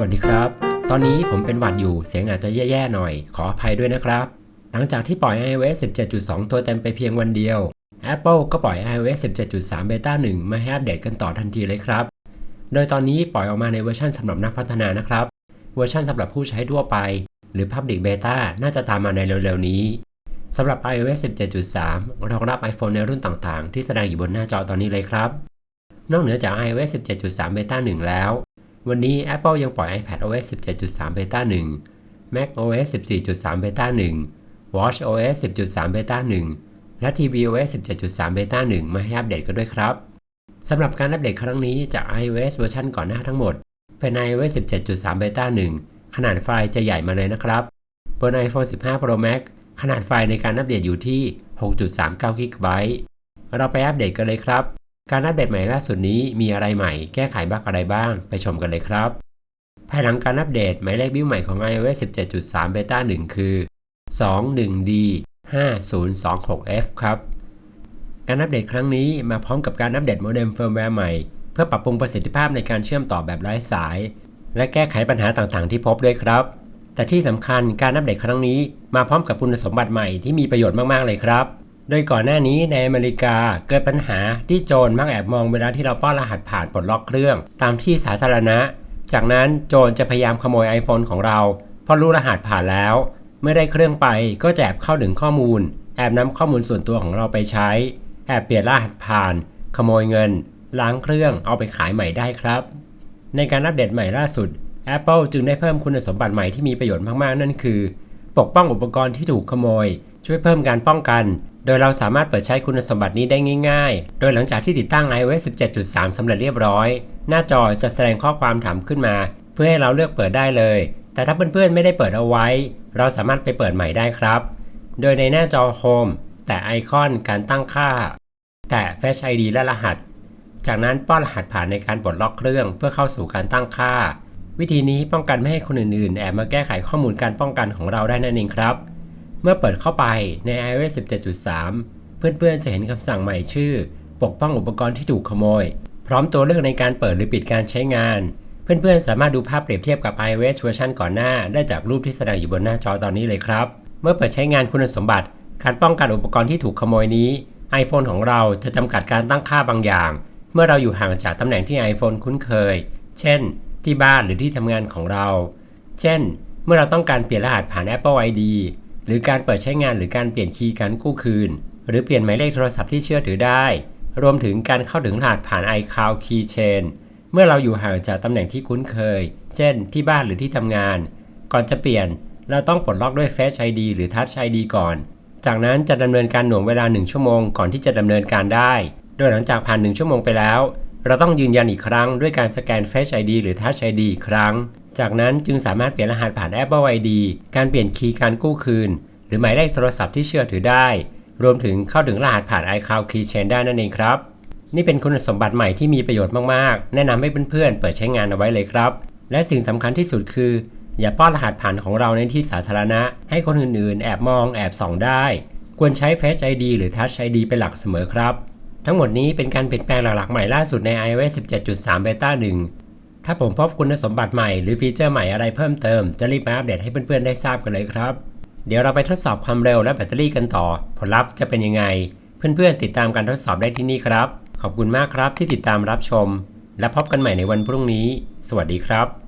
วัสดีครับ ตอนนี้ผมเป็นหวัดอยู่ เสียงอาจจะแย่ๆหน่อย ขออภัยด้วยนะครับ หลังจากที่ปล่อย iOS 17.2 ตัวเต็มไปเพียงวันเดียว Apple ก็ปล่อย iOS 17.3 Beta 1 มาให้อัปเดตกันต่อทันทีเลยครับ โดยตอนนี้ปล่อยออกมาในเวอร์ชันสำหรับนักพัฒนานะครับ เวอร์ชันสำหรับผู้ใช้ทั่วไป หรือ Public Beta น่าจะตามมาในเร็วๆนี้สำหรับ iOS 17.3 รองรับ iPhone ในรุ่นต่างๆ ที่แสดงอยู่บนหน้าจอตอนนี้เลยครับ นอกเหนือจาก iOS 17.3 Beta 1 แล้ว วันนี้ Apple ยังปล่อย iPad OS 17.3 Beta 1 Mac OS 14.3 Beta 1 Watch OS 10.3 Beta 1 และ tvOS 17.3 Beta 1 มาให้อัปเดตกันด้วยครับ สำหรับการอัปเดตครั้งนี้จาก iOS เวอร์ชันก่อนหน้าทั้งหมด เป็น iOS 17.3 Beta 1 ขนาดไฟล์จะใหญ่มาเลยนะครับบน iPhone 15 Pro Max ขนาดไฟล์ในการอัปเดตอยู่ที่ 6.39 GB เราไปอัปเดตกันเลยครับ การอัปเดตใหม่ล่าสุดนี้มีอะไรใหม่ แก้ไขบั๊กอะไรบ้าง ไปชมกันเลยครับ ภายหลังการอัปเดตหมายเลขบิ้วใหม่ของ iOS 17.3 Beta 1 คือ 21D 5026F ครับ การอัปเดตครั้งนี้มาพร้อมกับการอัปเดตโมเด็มเฟิร์มแวร์ใหม่ เพื่อปรับปรุงประสิทธิภาพในการเชื่อมต่อแบบไร้สาย และแก้ไขปัญหาต่างๆ ที่พบด้วยครับ แต่ที่สำคัญการอัปเดตครั้งนี้มาพร้อมกับคุณสมบัติใหม่ที่มีประโยชน์มากๆเลยครับ โดยก่อนหน้านี้ในอเมริกาเกิดปัญหาที่โจรมักแอบมองเวลาที่เราป้อนรหัสผ่านปลดล็อกเครื่อง ตามที่สาธารณะ จากนั้นโจรจะพยายามขโมย iPhone ของเรา เพราะรู้รหัสผ่านแล้ว เมื่อได้เครื่องไปก็จะแอบเข้าถึงข้อมูล แอบนำข้อมูลส่วนตัวของเราไปใช้ แอบเปลี่ยนรหัสผ่าน ขโมยเงิน ล้างเครื่องเอาไปขายใหม่ได้ครับ ในการอัปเดตใหม่ล่าสุด Apple จึงได้เพิ่มคุณสมบัติใหม่ที่มีประโยชน์มากๆ นั่นคือ ปกป้องอุปกรณ์ที่ถูกขโมย ช่วยเพิ่มการป้องกัน โดยเราสามารถเปิดใช้คุณสมบัตินี้ได้ง่ายๆ โดยหลังจากที่ติดตั้ง iOS 17.3 สำเร็จเรียบร้อย หน้าจอจะแสดงข้อความถามขึ้นมา เพื่อให้เราเลือกเปิดได้เลย แต่ถ้าเพื่อนๆไม่ได้เปิดเอาไว้ เราสามารถไปเปิดใหม่ได้ครับ โดยในหน้าจอ Home แต่ไอคอนการตั้งค่า แตะ Face ID และรหัส จากนั้นป้อนรหัสผ่านในการปลดล็อกเครื่อง เพื่อเข้าสู่การตั้งค่า วิธีนี้ป้องกันไม่ให้คนอื่นๆ แอบมาแก้ไขข้อมูลการป้องกันของเราได้นั่นเองครับ เมื่อเปิดเข้าไปใน iOS 17.3 เพื่อนๆจะเห็นคำสั่งใหม่ชื่อ ปกป้องอุปกรณ์ที่ถูกขโมย พร้อมตัวเลือกในการเปิดหรือปิดการใช้งาน เพื่อนๆ สามารถดูภาพเปรียบเทียบกับ iOS เวอร์ชันก่อนหน้า ได้จากรูปที่แสดงอยู่บนหน้าจอตอนนี้เลยครับ เมื่อเปิดใช้งานคุณสมบัติ การป้องกันอุปกรณ์ที่ถูกขโมยนี้ iPhone ของเราจะจำกัดการตั้งค่าบางอย่าง เมื่อเราอยู่ห่างจากตำแหน่งที่ iPhone คุ้นเคย เช่น ที่บ้านหรือที่ทำงานของเรา เช่น เมื่อเราต้องการเปลี่ยนรหัสผ่าน Apple ID รือการเปิดใช้งานหรือการเปลี่ยนคีย์การกู้คืน หรือเปลี่ยนหมายเลขโทรศัพท์ที่เชื่อถือได้ รวมถึงการเข้าถึงรหัสผ่าน iCloud Keychain เมื่อเราอยู่ห่างจากตำแหน่งที่คุ้นเคย เช่น ที่บ้านหรือที่ทำงาน ก่อนจะเปลี่ยน เราต้องปลดล็อกด้วย Face ID หรือ Touch ID ก่อน จากนั้นจะดำเนินการหน่วงเวลา 1 ชั่วโมงก่อนที่จะดำเนินการได้ โดยหลังจากผ่าน 1 ชั่วโมงไปแล้ว เราต้องยืนยันอีกครั้งด้วยการสแกน Face ID หรือ Touch ID อีกครั้ง จากนั้นจึงสามารถเปลี่ยนรหัสผ่าน Apple ID การเปลี่ยนคีย์การกู้คืน หรือหมายเลขโทรศัพท์ที่เชื่อถือได้ รวมถึงเข้าถึงรหัสผ่าน iCloud Keychain ได้นั่นเองครับ นี่เป็นคุณสมบัติใหม่ที่มีประโยชน์มากๆ แนะนำให้เพื่อนๆเปิดใช้งานเอาไว้เลยครับ และสิ่งสำคัญที่สุดคือ อย่าป้อนรหัสผ่านของเราในที่สาธารณะ ให้คนอื่นๆ แอบมองแอบส่องได้ ควรใช้ Face ID หรือ Touch ID เป็นหลักเสมอครับ ทั้งหมดนี้เป็นการเปลี่ยนแปลงหลักๆใหม่ล่าสุดใน iOS 17.3 Beta 1 ถ้าผมพบคุณสมบัติใหม่หรือฟีเจอร์ใหม่อะไรเพิ่มเติม จะรีบมาอัปเดตให้เพื่อนๆได้ทราบกันเลยครับ เดี๋ยวเราไปทดสอบความเร็วและแบตเตอรี่กันต่อ ผลลัพธ์จะเป็นยังไง เพื่อนๆติดตามการทดสอบได้ที่นี่ครับ ขอบคุณมากครับที่ติดตามรับชม และพบกันใหม่ในวันพรุ่งนี้ สวัสดีครับ